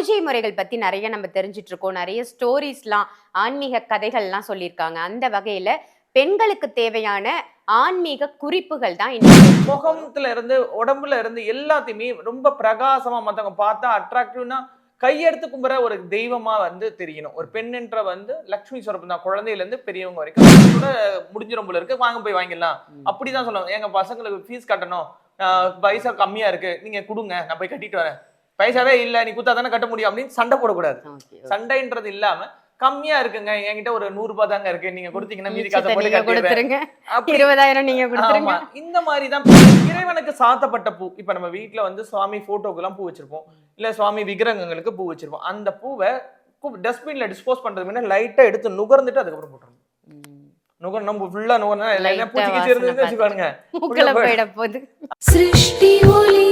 பூஜை முறைகள் பத்தி நிறைய நம்ம தெரிஞ்சிட்டு இருக்கோம் நிறைய ஸ்டோரிஸ்லாம் ஆன்மீக கதைகள்லாம் சொல்லியிருக்காங்க. அந்த வகையில பெண்களுக்கு தேவையான ஆன்மீக குறிப்புகள் தான் இன்னைக்கு முகத்துல இருந்து உடம்புல இருந்து எல்லாத்தையுமே ரொம்ப பிரகாசமா மத்தவங்க பார்த்தா அட்ராக்டிவ்னா கையெடுத்து கும்புற ஒரு தெய்வமா வந்து தெரியணும். ஒரு பெண்ணுன்ற வந்து லக்ஷ்மி சொரப்பு தான். குழந்தையில இருந்து பெரியவங்க வரைக்கும். கூட முடிஞ்சிடும் போல இருக்கு. வாங்க போய் வாங்கிடலாம். அப்படிதான் சொல்லுவாங்க. எங்க பசங்களுக்கு ஃபீஸ் கட்டணும். பைசா கம்மியா இருக்கு. நீங்க கொடுங்க. நான் போய் கட்டிட்டு வரேன். பைசாவே இல்ல நீ குத்தா தானே கட்ட முடியும் அப்படின்னு சண்டை போடக்கூடாது. சண்டைன்றது இல்லாம கம்மியா இருக்குங்க. என்கிட்ட ஒரு நூறு ரூபாய் தாங்க இருக்கு. நீங்க கொடுத்தீங்கன்னா மீதி காசை மிச்சத்தை போட்டு நீங்க கொடுத்துருங்க. அப்படி இருபதாயிரம் நீங்க கொடுத்துருங்க. ஆமா. இந்த மாதிரி தான் இறைவனுக்கு சாத்தப்பட்ட பூ. இப்ப நம்ம வீட்ல வந்து சுவாமி போட்டோக்கு எல்லாம் பூ வச்சிருப்போம். இல்ல சுவாமி விக்கிரகங்களுக்கு பூ வச்சிருப்போம். அந்த பூவை டஸ்ட்பின்ல டிஸ்போஸ் பண்றது முன்னாடி லைட்டா எடுத்து நுகர்ந்துட்டு அதுக்கப்புறம் போட்டுருணும் நுகர் நம்ம ஃபுல்லா நுகர்னா எல்லாம் பூச்சி கிச்சி இருந்துச்சு சிருஷ்டி ஒளி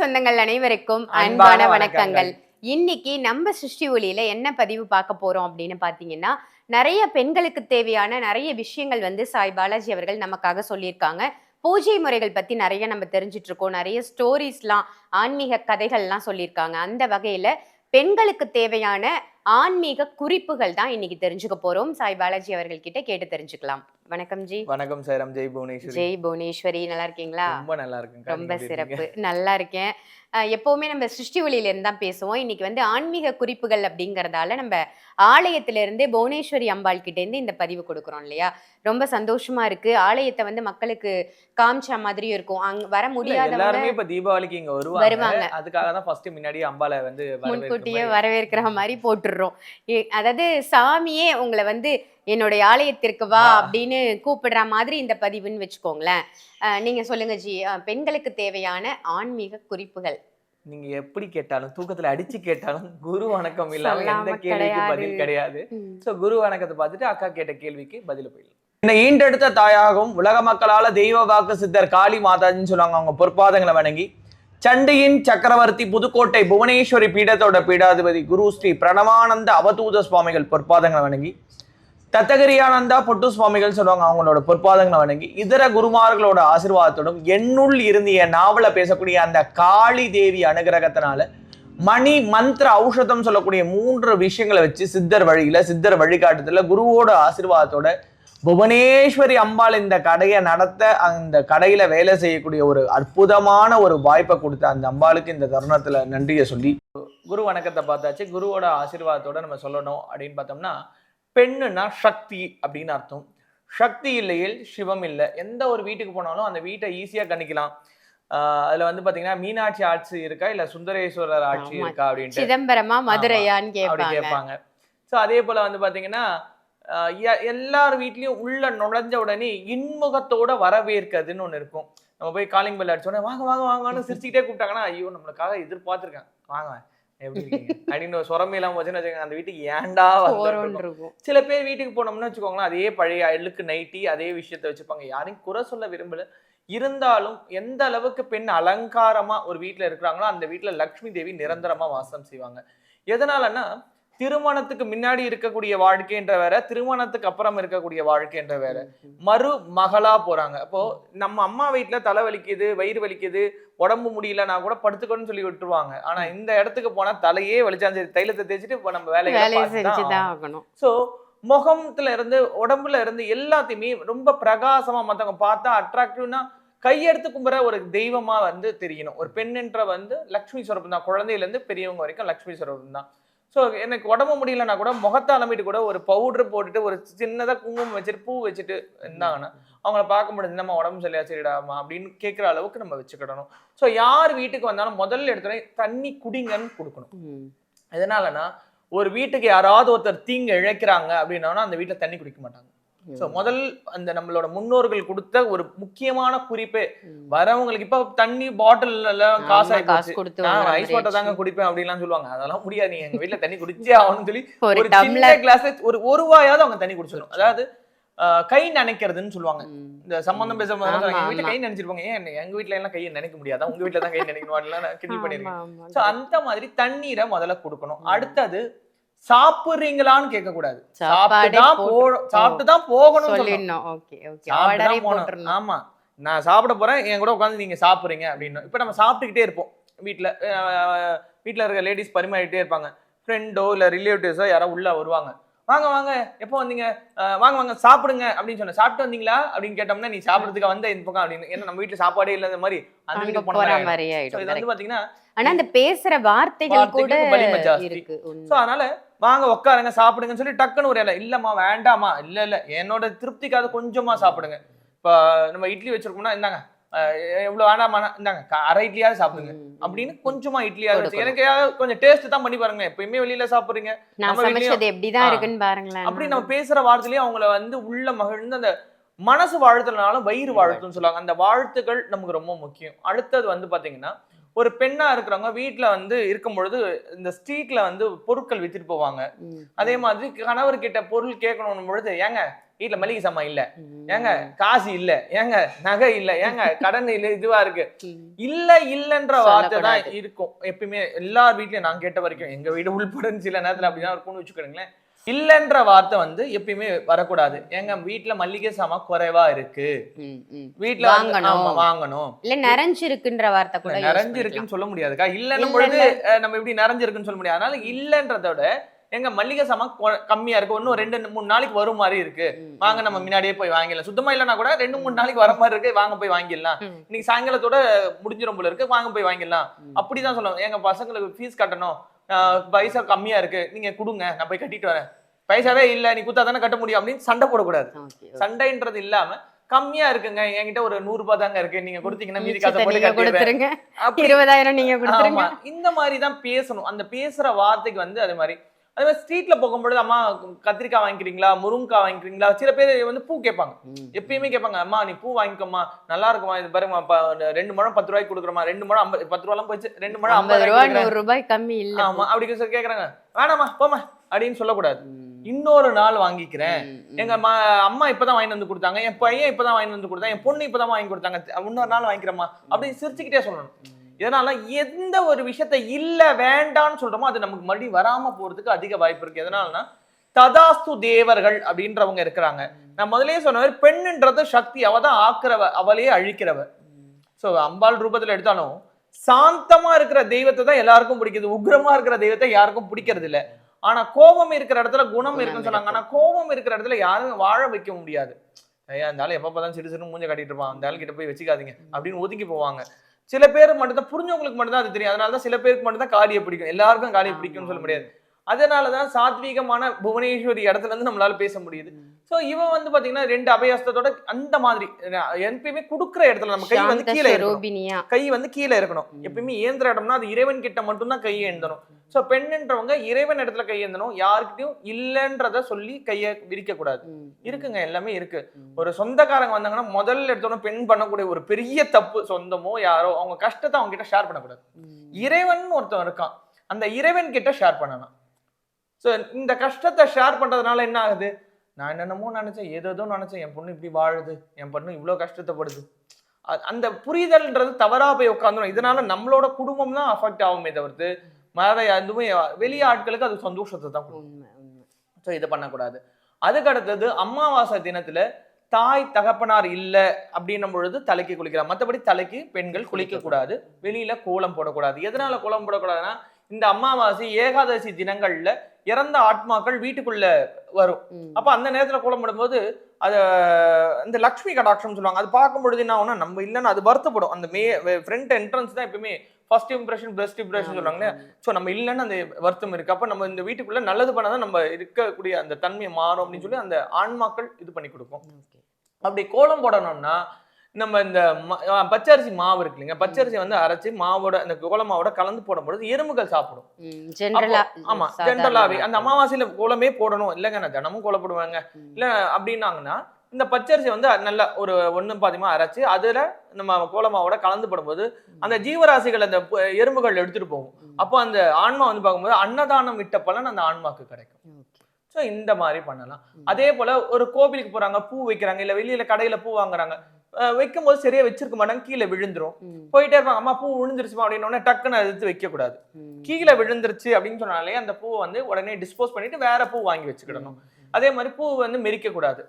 சொந்தங்கள் அனைவருக்கும் அன்பான. வணக்கங்கள். இன்னைக்கு நம்ம சிருஷ்டி ஒளியில என்ன பதிவு பார்க்க போறோம் அப்படின்னு பாத்தீங்கன்னா நிறைய பெண்களுக்கு தேவையான நிறைய விஷயங்கள் வந்து சாய் பாலாஜி அவர்கள் நமக்காக சொல்லியிருக்காங்க. பூஜை முறைகள் பத்தி நிறைய நம்ம தெரிஞ்சிட்டு இருக்கோம் நிறைய ஸ்டோரிஸ்லாம் ஆன்மீக கதைகள்லாம் சொல்லியிருக்காங்க. அந்த வகையில பெண்களுக்கு தேவையான ஆன்மீக குறிப்புகள் தான் இன்னைக்கு தெரிஞ்சுக்க போறோம். சாய் பாலாஜி அவர்கள் கிட்ட கேட்டு தெரிஞ்சுக்கலாம். வணக்கம் ஜி. வணக்கம் சேரம். ஜெய் புவனேஸ்வரி. ஜெய் புவனேஸ்வரி. நல்லா இருக்கீங்களா? ரொம்ப நல்லா இருக்குங்க ரொம்ப சிறப்பு. நல்லா இருக்கேன். எப்பவுமே நம்ம சிருஷ்டி ஒளியில இருந்து தான் பேசுவோம். இன்னைக்கு வந்து ஆன்மீக குறிப்புகள் அப்படிங்கறதால நம்ம ஆலயத்துல இருந்தே புவனேஸ்வரி அம்பாள் கிட்ட இருந்து இந்த பதிவு கொடுக்குறோம் இல்லையா? ரொம்ப சந்தோஷமா இருக்கு. ஆலயத்தை வந்து மக்களுக்கு காமிச்ச மாதிரியும் இருக்கும். அங்க வர முடியாதவங்க எல்லாருமே இப்ப தீபாவளிக்கு இங்க வருவாங்க. வருவாங்க. அதுக்காக தான் ஃபர்ஸ்ட் முன்னாடி அம்பால வந்து முன்கூட்டியே. வரவேற்கிற மாதிரி போட்டுடுறோம் இ- அதாவது சாமியே உங்களை வந்து என்னுடைய ஆலயத்திற்கு வா. அப்படின்னு கூப்பிடுற மாதிரி இந்த பதிவுன்னு வச்சுக்கோங்களேன். நீங்க சொல்லுங்க ஜி. பெண்களுக்கு தேவையான ஆன்மீக குறிப்புகள். நீங்க எப்படி கேட்டாலும் தூக்கத்துல அடிச்சு கேட்டாலும் குரு வணக்கம் இல்லாம எந்த கேள்விக்கு. பதில் கிடையாது. சோ குரு வணக்கத்தை பார்த்துட்டு அக்கா கேட்ட கேள்விக்கு பதில் போயிடலாம். இந்த ஈண்டெடுத்த தாயாகவும் உலக மக்களால தெய்வ வாக்கு சித்தர் காளி மாதாஜின்னு சொல்லுவாங்க. அவங்க பொற்பாதங்களை வணங்கி சண்டியின் சக்கரவர்த்தி புதுக்கோட்டை புவனேஸ்வரி பீடத்தோட பீடாதிபதி குரு ஸ்ரீ பிரணவானந்த அவதூத சுவாமிகள் பொற்பாதங்களை வணங்கி தத்தகரியானந்தா பொட்டு சுவாமிகள் சொல்லுவாங்க அவங்களோட பொற்பாதங்களை வணங்கி இதர குருமார்களோட ஆசிர்வாதத்தோடும் என்னுள் இருந்து என் நாவல பேசக்கூடிய அந்த காளி தேவி அனுகிரகத்தினால மணி மந்திர ஔஷதம் சொல்லக்கூடிய மூன்று விஷயங்களை வச்சு சித்தர் வழியில சித்தர் வழிகாட்டுதல குருவோட ஆசிர்வாதத்தோட புவனேஸ்வரி அம்பாள் இந்த கடையை நடத்த அந்த கடையில வேலை செய்யக்கூடிய ஒரு அற்புதமான ஒரு வாய்ப்பை கொடுத்த அந்த அம்பாளுக்கு இந்த தருணத்துல நன்றியை சொல்லி. குரு வணக்கத்தை பார்த்தாச்சு. குருவோட ஆசீர்வாதத்தோட நம்ம சொல்லணும் அப்படின்னு பார்த்தோம்னா பெண்ணுனா சக்தி அப்படின்னு அர்த்தம். சக்தி இல்லையில் சிவம் இல்லை. எந்த ஒரு வீட்டுக்கு போனாலும் அந்த வீட்டை ஈஸியா கணிக்கலாம். ஆஹ் அதுல வந்து பாத்தீங்கன்னா மீனாட்சி ஆட்சி இருக்கா? இல்ல சுந்தரேஸ்வரர் ஆட்சி. இருக்கா? அப்படின்ட்டு. சிதம்பரமா மதுரையான்னு கேட்பாங்க. ஸோ அதே போல வந்து பாத்தீங்கன்னா எல்லார் வீட்லயும் உள்ள நுழைஞ்ச உடனே இன்முகத்தோட வரவேற்கிறதுன்னு ஒண்ணு இருக்கும். நம்ம போய் காலிங் பெல் அடிச்ச உடனே வாங்க வாங்க வாங்கன்னு சிரிச்சுக்கிட்டே கூப்பிட்டாங்கன்னா ஐயோ நம்மளுக்காக எதிர்பார்த்திருக்கேன். வாங்க எப்படி அப்படின்னு ஒரு சுரமையெல்லாம் வச்சுன்னு வச்சுக்கோங்க அந்த வீட்டுக்கு வந்தோம் இருக்கும் சில பேர் வீட்டுக்கு போனோம்னு வச்சுக்கோங்களேன் அதே பழைய அழுக்கு நைட்டி அதே விஷயத்த வச்சுப்பாங்க. யாரையும் குறை சொல்ல விரும்பல. இருந்தாலும் எந்த அளவுக்கு பெண் அலங்காரமா ஒரு வீட்ல இருக்கிறாங்களோ அந்த வீட்ல லக்ஷ்மி தேவி நிரந்தரமா வாசம் செய்வாங்க. எதனாலன்னா திருமணத்துக்கு முன்னாடி இருக்கக்கூடிய வாழ்க்கைன்ற வேற திருமணத்துக்கு அப்புறம் இருக்கக்கூடிய வாழ்க்கைன்ற வேற. மறு மகளா போறாங்க. அப்போ நம்ம அம்மா வீட்ல தலை வலிக்குது வயிறு வலிக்குது உடம்பு முடியலன்னா கூட படுத்துக்கோன்னு சொல்லி விட்டுருவாங்க. ஆனா இந்த இடத்துக்கு போனா தலையே வலிச்சாலும் சரி தைலத்தை தேய்ச்சிட்டு இப்போ நம்ம வேலையை ஸோ முகத்துல இருந்து உடம்புல இருந்து எல்லாத்தையுமே ரொம்ப பிரகாசமா மத்தவங்க பார்த்தா அட்ராக்டிவ்னா கையெடுத்து கும்புற ஒரு தெய்வமா வந்து தெரியணும். ஒரு பெண்ணுன்ற வந்து லக்ஷ்மி ஸ்வரூபம் தான் குழந்தையில இருந்து பெரியவங்க வரைக்கும் லக்ஷ்மி ஸ்வரூபம் தான் ஸோ எனக்கு உடம்பு முடியலன்னா கூட முகத்தை அலம்பிட்டு கூட ஒரு பவுடர் போட்டுட்டு ஒரு சின்னதா குங்குமம் வச்சுட்டு பூ வச்சுட்டு இருந்தாங்கன்னா அவங்கள பார்க்க முடியுது. நம்ம உடம்பு சரியா சரிடாமா அப்படின்னு கேட்குற அளவுக்கு நம்ம வச்சுக்கிடணும். ஸோ யார் வீட்டுக்கு வந்தாலும் முதல்ல எடுத்தோடனே தண்ணி குடிங்கன்னு கொடுக்கணும். ம். எதனாலனா ஒரு வீட்டுக்கு யாராவது ஒருத்தர் தீங்கு இழைக்கிறாங்க அப்படின்னா அந்த வீட்ல தண்ணி குடிக்க மாட்டாங்க. சோ முதல் அந்த நம்மளோட முன்னோர்கள் கொடுத்த ஒரு முக்கியமான குறிப்பே. ம். வரவங்களுக்கு இப்ப தண்ணி பாட்டில் காசு காசு கொடுத்து நான் ஐஸ் வாட்டர் தாங்க. குடிப்பேன் அப்படின்லாம் சொல்லுவாங்க. அதெல்லாம் முடியாது. நீங்க எங்க வீட்ல தண்ணி குடிச்சே ஆகணும்னு சொல்லி ஒரு சின்ன கிளாஸ் ஒரு ஒரு ரூபாயாவது அவங்க தண்ணி குடிச்சிடணும் அதாவது கை நினைக்கிறதுன்னு சொல்லுவாங்க. ம். இந்த சம்பந்தம் ஆமா, சொல்லுவாங்க, எங்க வீட்டுல. கை நினைச்சிருப்பாங்க. ஏன் எங்க வீட்ல எல்லாம் கையை நினைக்க முடியாதா. உங்க வீட்ல தான் கை நினைக்கணும் கிண்டல் பண்ணிருக்கேன். சோ அந்த மாதிரி தண்ணீரை முதல்ல கொடுக்கணும். அடுத்தது சாப்பிடுறீங்களான்னு கேட்க கூடாது சாப்பாடே சாப்பிட்டு தான் போ சாப்பிட்டு தான் போகணும் சொல்லணும். சொல்லிடணும். Okay okay. சாப்பிட்டு ஆர்டரே தான் போகணும். போட்டுறணும் ஆமா. நான் சாப்பிட போறேன் என் கூட உட்காந்து நீங்க சாப்பிடுறீங்க அப்படின்னு. இப்ப நம்ம சாப்பிட்டுக்கிட்டே இருப்போம். வீட்ல அஹ், வீட்ல இருக்க லேடிஸ் பரிமாறிட்டே இருப்பாங்க. ஃப்ரெண்டோ இல்ல ரிலேட்டிவ்ஸோ யாரோ உள்ள வருவாங்க. வாங்க வாங்க எப்போ வந்தீங்க? வாங்க வாங்க சாப்பிடுங்க அப்படின்னு சொன்ன சாப்பிட்டு வந்தீங்களா? அப்படின்னு கேட்டோம்னா நீ சாப்பிடுறதுக்கு வந்த இந்த பக்கம் அப்படின்னு. ஏன்னா நம்ம வீட்டுல சாப்பாடே இல்லாத மாதிரி அந்த வீட்டுக்கு போன மாதிரி இது. வந்து பாத்தீங்கன்னா ஆனா அந்த பேசுற வார்த்தைகள் கூட. இருக்கு. சோ அதனால வாங்க உட்காருங்க சாப்பிடுங்கன்னு சொல்லி டக்குன்னு ஒரு இலை. இல்லம்மா வேண்டாமா இல்ல இல்ல. என்னோட திருப்திக்காக கொஞ்சமா சாப்பிடுங்க. இப்ப நம்ம இட்லி வச்சிருக்கோம்னா இந்தாங்க. எவ்வளவு வேண்டாமா இந்தாங்க. அரை இட்லியாவது சாப்பிடுங்க. அப்படின்னு கொஞ்சமா இட்லியாவது வச்சு. எனக்கு கொஞ்சம் டேஸ்ட் தான் பண்ணி பாருங்க எப்பயுமே வெளியில சாப்பிடுறீங்க. நம்ம எப்படிதான். இருக்குன்னு பாருங்களேன். அப்படி நம்ம பேசுற வார்த்தையிலேயே அவங்கள வந்து உள்ள மகிழ்ந்து அந்த மனசு வாழ்த்துனாலும் வயிறு வாழ்த்துன்னு சொல்லுவாங்க. அந்த வாழ்த்துக்கள் நமக்கு ரொம்ப முக்கியம். அடுத்தது வந்து பாத்தீங்கன்னா ஒரு பெண்ணா இருக்கிறவங்க வீட்ல வந்து இருக்கும் பொழுது இந்த ஸ்ட்ரீட்ல வந்து பொருட்கள் வித்துட்டு போவாங்க. அதே மாதிரி கணவர் கிட்ட பொருள் கேட்கணும் பொழுது ஏங்க வீட்ல மளிகை சாமான் இல்ல. ஏங்க காசு இல்ல. ஏங்க நகை இல்ல. ஏங்க கடன் இல்ல இதுவா இருக்கு. இல்ல இல்லன்ற வார்த்தை தான். இருக்கும். எப்பயுமே எல்லார் வீட்லயும் நான் கேட்ட வரைக்கும் எங்க வீடு உள்பட சில நேரத்துல அப்படிதான் இருக்கும்னு வச்சுக்கோங்களேன். இல்லன்ற வார்த்தை வந்து எப்பயுமே வரக்கூடாது. ஏங்க வீட்ல மல்லிகை சாமான் குறைவா இருக்கு. வந்து- வாங்கணும். வாங்கணும். இல்ல நிறைஞ்சிருக்குன்ற வார்த்தை கூட use நிறைஞ்சு பண்ணிக்கலாம். இருக்குன்னு சொல்ல முடியாதுக்கா. இல்லன்னும் இல்ல, பொழுது நம்ம எப்படி நிறைஞ்சிருக்குன்னு சொல்ல முடியாது. அதனால இல்லன்றத விட எங்க மல்லிகை சாமான் கம்மியா இருக்கு. இன்னும் ரெண்டு மூணு நாளைக்கு வரும் மாதிரி இருக்கு. வாங்க நம்ம முன்னாடியே போய் வாங்கிடலாம். சுத்தமா இல்லைன்னா கூட ரெண்டு மூணு நாளைக்கு வர மாதிரி இருக்கு. வாங்க போய் வாங்கிடலாம். இன்னைக்கு சாயங்காலத்தோட முடிஞ்சிரும் போல இருக்கு. வாங்க போய் வாங்கிடலாம். அப்படிதான் சொல்லுவாங்க. எங்க பசங்களுக்கு ஃபீஸ் கட்டணும். பைசா கம்மியா இருக்கு. நீங்க கொடுங்க நான் போய் கட்டிட்டு வரேன். பைசாவே இல்ல நீ குத்தா தானே கட்ட முடியும் அப்படின்னு சண்டை போடக்கூடாது. சண்டைன்றது இல்லாம கம்மியா இருக்குங்க. என்கிட்ட ஒரு நூறு ரூபாய் தாங்க இருக்கு. நீங்க கொடுத்தீங்கன்னா மீதி காசை போட்டு கொடுத்துருங்க. இருபதாயிரம் நீங்க கொடுத்துருங்க. இந்த மாதிரி தான் பேசணும். அந்த பேசுற வார்த்தைக்கு வந்து அது மாதிரி அதே மாதிரி ஸ்ட்ரீட்ல போகும்பொழுது அம்மா கத்திரிக்காய் வாங்கிக்கிறீங்களா முருங்கைக்காய் வாங்கிக்கிறீங்களா சில பேர் வந்து பூ கேட்பாங்க. எப்பயுமே கேட்பாங்க அம்மா நீ பூ வாங்கிக்கோமா நல்லா இருக்குமா இது பாருங்கம்மா ப- ரெண்டு முழம் பத்து ரூபாய்க்கு கொடுக்குறமா ரெண்டு முழம் ஐம்பது பத்து ரூபாலாம் போச்சு ரெண்டு முழம் ஐம்பது ஐம்பது ரூபா ரூபாய் நூறு ரூபாய் கம்மி இல்ல ஆமா அப்படி சொல்லி கேக்குறாங்க வேணாமா போமா அப்படின்னு சொல்லக்கூடாது. இன்னொரு நாள் வாங்கிக்கிறேன். எங்க அம்மா இப்பதான் வாங்கி வந்து கொடுத்தாங்க என் பையன் இப்பதான் வாங்கி வந்து கொடுத்தாங்க என் பொண்ணு இப்பதான் வாங்கி கொடுத்தாங்க இன்னொரு நாள் வாங்கிக்கிறேம்மா அப்படின்னு சிரிச்சுக்கிட்டே சொல்லணும். இதனால எந்த ஒரு விஷயத்த இல்ல வேண்டாம்னு சொல்றோமோ அது நமக்கு மறுபடியும் வராம போறதுக்கு அதிக வாய்ப்பு இருக்கு. எதனாலனா ததாஸ்து தேவர்கள் அப்படின்றவங்க இருக்கிறாங்க. நான் முதல்லயே சொன்ன மாதிரி பெண்ணுன்றது சக்தி அவ தான் ஆக்குறவ அவளையே அழிக்கிறவ. சோ அம்பாள் ரூபத்துல எடுத்தாலும் சாந்தமா இருக்கிற தெய்வத்தை தான் எல்லாருக்கும் பிடிக்குது. உக்ரமா இருக்கிற தெய்வத்தை யாருக்கும் பிடிக்கிறது இல்ல. ஆனா கோபம் இருக்கிற இடத்துல குணம் இருக்குன்னு சொன்னாங்க. ஆனா கோபம் இருக்கிற இடத்துல யாரும் வாழ வைக்க முடியாது. ஐயா ஆளு எப்ப பார்த்தாலும் சிறு சிறு மூஞ்ச காட்டிட்டு இருப்பான். அந்த ஆள் கிட்ட போய் வச்சுக்காதீங்க அப்படின்னு ஒதுங்கி போவாங்க. சில பேர் மட்டும்தான் புரிஞ்சவங்களுக்கு மட்டும்தான் அது தெரியும். அதனால தான் சில பேருக்கு மட்டும்தான் காளியை பிடிக்கும். எல்லாருக்கும் காளியை பிடிக்கும்னு சொல்ல முடியாது. அதனாலதான் சாத்வீகமான புவனேஸ்வரி இடத்துல இருந்து நம்மளால பேச முடியுது. சோ இவன் வந்து பாத்தீங்கன்னா ரெண்டு அபயஸ்தத்தோட அந்த மாதிரி எப்பயுமே குடுக்குற இடத்துல நம்ம கை வந்து கீழே கை வந்து கீழே இருக்கணும். எப்பயுமே ஏந்திர இடம்னா அது இறைவன் கிட்ட மட்டும்தான் கையை எழுந்தணும் சோ பெண்ணுன்றவங்க இறைவன் இடத்துல கை எழுந்தணும் யாருக்கிட்டையும் இல்லைன்றத சொல்லி கையை விரிக்க கூடாது ம், இருக்குங்க எல்லாமே இருக்கு. ஒரு சொந்தக்காரங்க வந்தாங்கன்னா முதல்ல எடுத்தோன்னே பெண் பண்ணக்கூடிய ஒரு பெரிய தப்பு சொந்தமோ யாரோ அவங்க கஷ்டத்தை அவங்க கிட்ட ஷேர் பண்ணக்கூடாது. இறைவன் ஒருத்தன் இருக்கான். அந்த இறைவன் கிட்ட ஷேர் பண்ணணும். சோ இந்த கஷ்டத்தை ஷேர் பண்றதுனால என்ன ஆகுது? நான் என்னென்னமோ நினைச்சேன் ஏதேதோ நினைச்சேன். என் பொண்ணு இப்படி வாழுது. என் பொண்ணு இவ்வளவு கஷ்டத்தைப்படுது. அந்த புரிதல்ன்றது தவறா போய் உட்காந்துரும் இதனால நம்மளோட குடும்பம் தான் அஃபெக்ட் ஆகுமே தவிர்த்து வேற எதுவுமே வெளி ஆட்களுக்கு அது சந்தோஷத்தை தான் ஸோ இது பண்ணக்கூடாது. அதுக்கு அடுத்தது அமாவாசை தினத்துல தாய் தகப்பனார் இல்ல அப்படின்னும் பொழுது தலைக்கு குளிக்கலாம். மற்றபடி தலைக்கு பெண்கள் குளிக்க கூடாது. வெளியில கோலம் போடக்கூடாது. எதனால கோலம் போடக்கூடாதுன்னா இந்த அமாவாசை ஏகாதசி தினங்கள்ல இறந்த ஆத்மாக்கள் வீட்டுக்குள்ள வரும். அப்ப அந்த நேரத்துல கோலம் போடும்போது அது இந்த லக்ஷ்மி கடாட்சம் சொல்லுவாங்க. அது பார்க்கும் பொழுது என்ன ஆகும்னா நம்ம இல்லைன்னு அது வருத்தப்படும். அந்த மே ஃப்ரண்ட் என்ட்ரன்ஸ் தான் எப்பவுமே ஃபர்ஸ்ட் இம்ப்ரெஷன் பெஸ்ட் இம்ப்ரெஷன் சொல்லுவாங்க? ஸோ நம்ம இல்லைன்னு அந்த வருத்தம் இருக்கு. அப்ப நம்ம இந்த வீட்டுக்குள்ள நல்லது பண்ணாதான் நம்ம இருக்கக்கூடிய அந்த தன்மை மாறும் அப்படின்னு சொல்லி அந்த ஆன்மாக்கள் இது பண்ணி கொடுக்கும். அப்படி கோலம் போடணும்னா நம்ம இந்த பச்சரிசி மாவு இருக்கு இல்லைங்க. பச்சரிசி வந்து அரைச்சு மாவோட அந்த கோல மாவோட கலந்து போடும்பொழுது எறும்புகள் சாப்பிடும். ஆமா. ஜென்ரலாவே அந்த அமாவாசையில கோலமே போடணும். இல்லைங்க நான் தினமும் கோலம் போடுவாங்க. இல்ல அப்படின்னாங்கன்னா இந்த பச்சரிசி வந்து நல்லா ஒரு ஒண்ணு பாதிமா அரைச்சு அதுல நம்ம கோலமாவோட கலந்து போடும்போது அந்த ஜீவராசிகள் அந்த எறும்புகள் எடுத்துட்டு போகும். அப்போ அந்த ஆன்மா வந்து பார்க்கும்போது அன்னதானம் விட்ட பலன் அந்த ஆன்மாக்கு கிடைக்கும். ஸோ இந்த மாதிரி பண்ணலாம். அதே போல ஒரு கோவிலுக்கு போறாங்க பூ வைக்கிறாங்க இல்ல வெளியில கடையில பூ வாங்குறாங்க. அஹ் வைக்கும்போது சரியா வச்சிருக்க மாட்டாங்க. கீழே விழுந்துரும். போயிட்டே இருப்பாங்க அம்மா பூ விழுந்துருச்சுமா அப்படின்னு உடனே டக்குன்னு எடுத்து வைக்க கூடாது. கீழே விழுந்துருச்சு அப்படின்னு சொன்னாலே அந்த பூவை வந்து உடனே டிஸ்போஸ் பண்ணிட்டு வேற பூ வாங்கி வச்சுக்கிடணும். அதே மாதிரி பூ வந்து மெரிக்க கூடாது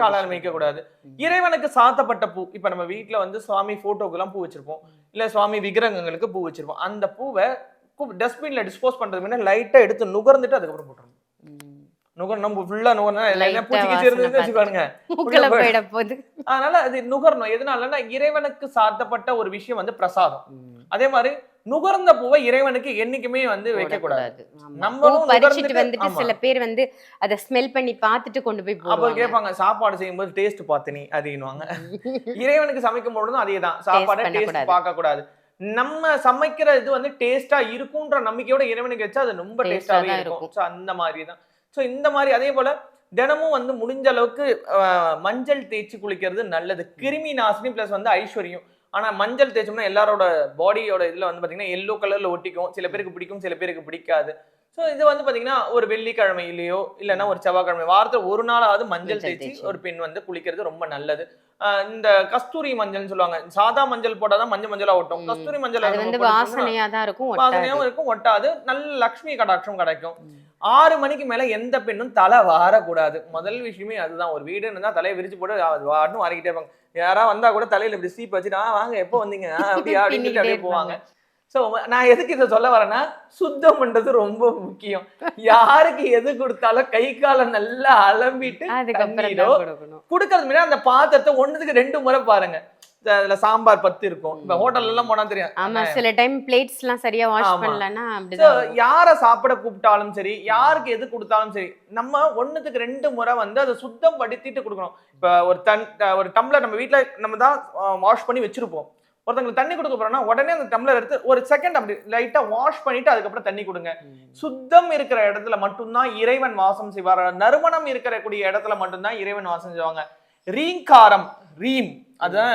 காலால மேய்க்க கூடாது இறைவனுக்கு சாத்தப்பட்ட பூ. இப்ப நம்ம வீட்ல வந்து சுவாமி போட்டோக்கு எல்லாம் பூ வச்சிருப்போம். இல்ல சுவாமி விக்கிரகங்களுக்கு பூ வச்சிருப்போம். அந்த பூவை டஸ்ட்பின்ல டிஸ்போஸ் பண்றது முன்ன லைட்டா எடுத்து நுகர்ந்துட்டு அதுக்கப்புறம் போட்டுருணும் ம். நுகர் நம்ம ஃபுல்லா நுகர்னா ஆ பூச்சி இருந்துச்சு வச்சுக்கோங்க. அதனால அது நுகரணும். எதனாலன்னா இறைவனுக்கு சாத்தப்பட்ட ஒரு விஷயம் வந்து பிரசாதம். அதே மாதிரி நுகர்ந்த பூவை இறைவனுக்கு என்னைக்குமே வந்து வைக்க கூடாது. நம்மளும் பறிச்சுட்டு வந்துட்டு. சில பேர் வந்து அதை ஸ்மெல் பண்ணி பார்த்துட்டு கொண்டு போய் அப்ப கேட்பாங்க சாப்பாடு செய்யும்போது டேஸ்ட் பார்த்து நீ அப்படின்னுவாங்க. இறைவனுக்கு சமைக்கும் பொழுதும் அதே தான் சாப்பாடை டேஸ்ட். பார்க்க கூடாது நம்ம சமைக்கிற இது வந்து டேஸ்டா இருக்குன்ற நம்பிக்கையோட இறைவனுக்கு வச்சா அது ரொம்ப டேஸ்டாவே இருக்கும். அந்த மாதிரி தான் ஸோ இந்த மாதிரி அதே போல தினமும் வந்து முடிஞ்ச அளவுக்கு மஞ்சள் தேய்ச்சி குளிக்கிறது நல்லது. கிருமி நாசினி பிளஸ் வந்து ஐஸ்வர்யம். ஆனா மஞ்சள் தேய்ச்சோம்னா எல்லாரோட பாடியோட இதுல வந்து பாத்தீங்கன்னா எல்லோ கலர்ல ஒட்டிக்கும். சில பேருக்கு பிடிக்கும் சில பேருக்கு பிடிக்காது. ஸோ இது வந்து பாத்தீங்கன்னா ஒரு வெள்ளிக்கிழமையிலயோ இல்லைன்னா ஒரு செவ்வாய்க்கிழமை வாரத்துல ஒரு நாளாவது மஞ்சள் மஞ்சள் தேய்ச்சி. ஒரு பெண் வந்து குளிக்கிறது ரொம்ப நல்லது. இந்த கஸ்தூரி மஞ்சள்னு சொல்லுவாங்க. சாதா மஞ்சள் போட்டாதான் மஞ்சள் மஞ்சளா ஒட்டும். கஸ்தூரி மஞ்சள் வந்து தான் இருக்கும் ஒட்டாது. வாசனையாவும் இருக்கும் ஒட்டாது. நல்ல லக்ஷ்மி கடாட்சம் கிடைக்கும். ஆறு மணிக்கு மேல எந்த பெண்ணும் தலை வாரக்கூடாது. முதல் விஷயமே அதுதான். ஒரு வீடு இருந்தா தலையை விரிச்சு போட்டு அது வாடணும் வாரிக்கிட்டே இருப்பாங்க. யாரா வந்தா கூட தலையில இப்படி சீப் வச்சுட்டு "ஆ, வாங்க எப்போ வந்தீங்க? அப்படியா? அப்படின்னு அப்படியே போவாங்க. சோ நான் எதுக்கு இதை சொல்ல வரேன்னா சுத்தம் பண்றது ரொம்ப முக்கியம். யாருக்கு எது கொடுத்தாலும் கை காலை நல்லா அலம்பிட்டு குடுக்கறது முன்னாடி அந்த பாத்திரத்தை ஒண்ணுத்துக்கு ரெண்டு முறை பாருங்க. அதுல சாம்பார் பத்து இருக்கும். இப்ப ஹோட்டல்ல எல்லாம் போனா தெரியும். ஆமா சில டைம் பிளேட்ஸ் எல்லாம் சரியா வாஷ். பண்ணலன்னா. யார சாப்பிட கூப்பிட்டாலும் சரி யாருக்கு எது கொடுத்தாலும் சரி நம்ம ஒண்ணுத்துக்கு ரெண்டு முறை வந்து அதை சுத்தம் படுத்திட்டு கொடுக்கணும். இப்ப ஒரு தன் ஒரு டம்ளர் நம்ம வீட்ல நம்ம தான் வாஷ் பண்ணி வச்சிருப்போம். ஒருத்தங்களுக்கு தண்ணி கொடுக்க போறோம்னா உடனே அந்த டம்ளர் எடுத்து ஒரு செகண்ட் அப்படி லைட்டா வாஷ் பண்ணிட்டு அதுக்கப்புறம் தண்ணி கொடுங்க. சுத்தம் இருக்கிற இடத்துல மட்டும்தான் இறைவன் வாசம் செய்வார். நறுமணம் இருக்கிற கூடிய இடத்துல மட்டும்தான் இறைவன் வாசம் செய்வாங்க. ரீங்காரம் ரீம் அதுதான்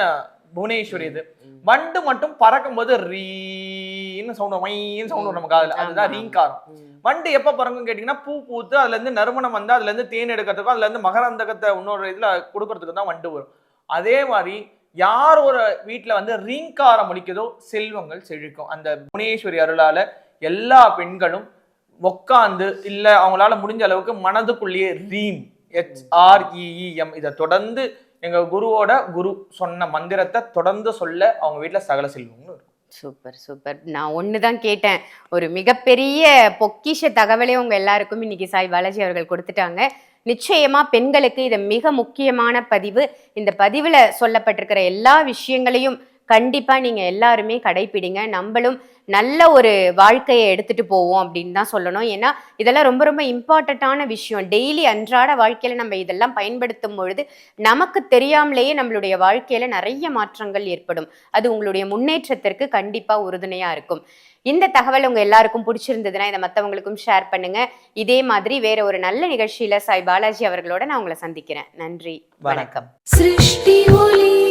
புவனேஸ்வரி இது. வண்டு மட்டும் பறக்கும் போது ரீன்னு சவுண்ட் வைன்னு சவுண்ட் நமக்கு அதுல அதுதான் ரீங்காரம். வண்டு எப்ப பறக்கும் கேட்டீங்கன்னா பூ பூத்து அதுல இருந்து நறுமணம் வந்து அதுல இருந்து தேன் எடுக்கிறதுக்கும் அதுல இருந்து மகரந்தகத்தை இன்னொரு இதுல கொடுக்கறதுக்கு தான் வண்டு வரும். அதே மாதிரி யார் ஒரு வீட்டில் வந்து ரீங்காரம் ஒலிக்குதோ செல்வங்கள் செழிக்கும். அந்த புவனேஸ்வரி அருளால் எல்லா பெண்களும் உட்காந்து இல்லை அவங்களால முடிஞ்ச அளவுக்கு மனதுக்குள்ளேயே ரீம் ஹெச்ஆர்இஇஎம் இதை தொடர்ந்து எங்கள் குருவோட குரு சொன்ன மந்திரத்தை தொடர்ந்து சொல்ல அவங்க வீட்டில் சகல செல்வங்களும் இருக்கும். Super super. நான் ஒன்று தான் கேட்டேன். ஒரு மிகப்பெரிய பொக்கிஷ தகவலே உங்கள் எல்லாருக்கும் இன்னைக்கு சாய் பாலாஜி அவர்கள் கொடுத்துட்டாங்க. நிச்சயமா பெண்களுக்கு இது மிக முக்கியமான பதிவு. இந்த பதிவுல சொல்லப்பட்டிருக்கிற எல்லா விஷயங்களையும் கண்டிப்பா நீங்க எல்லாருமே கடைபிடிங்க நம்மளும் நல்ல ஒரு வாழ்க்கையை எடுத்துட்டு போவோம் அப்படின்னு தான் சொல்லணும். ஏன்னா இதெல்லாம் ரொம்ப ரொம்ப இம்பார்ட்டண்ட்டான விஷயம். டெய்லி அன்றாட வாழ்க்கையில நம்ம இதெல்லாம் பயன்படுத்தும் பொழுது நமக்கு தெரியாமலேயே நம்மளுடைய வாழ்க்கையில நிறைய மாற்றங்கள் ஏற்படும். அது உங்களுடைய முன்னேற்றத்திற்கு கண்டிப்பா உறுதுணையா இருக்கும். இந்த தகவல் உங்க எல்லாருக்கும் பிடிச்சிருந்ததுன்னா இதை மற்றவங்களுக்கும் ஷேர் பண்ணுங்க. இதே மாதிரி வேற ஒரு நல்ல நிகழ்ச்சியில சாய் பாலாஜி அவர்களோட நான் உங்களை சந்திக்கிறேன். நன்றி. வணக்கம். சிருஷ்டி ஒலி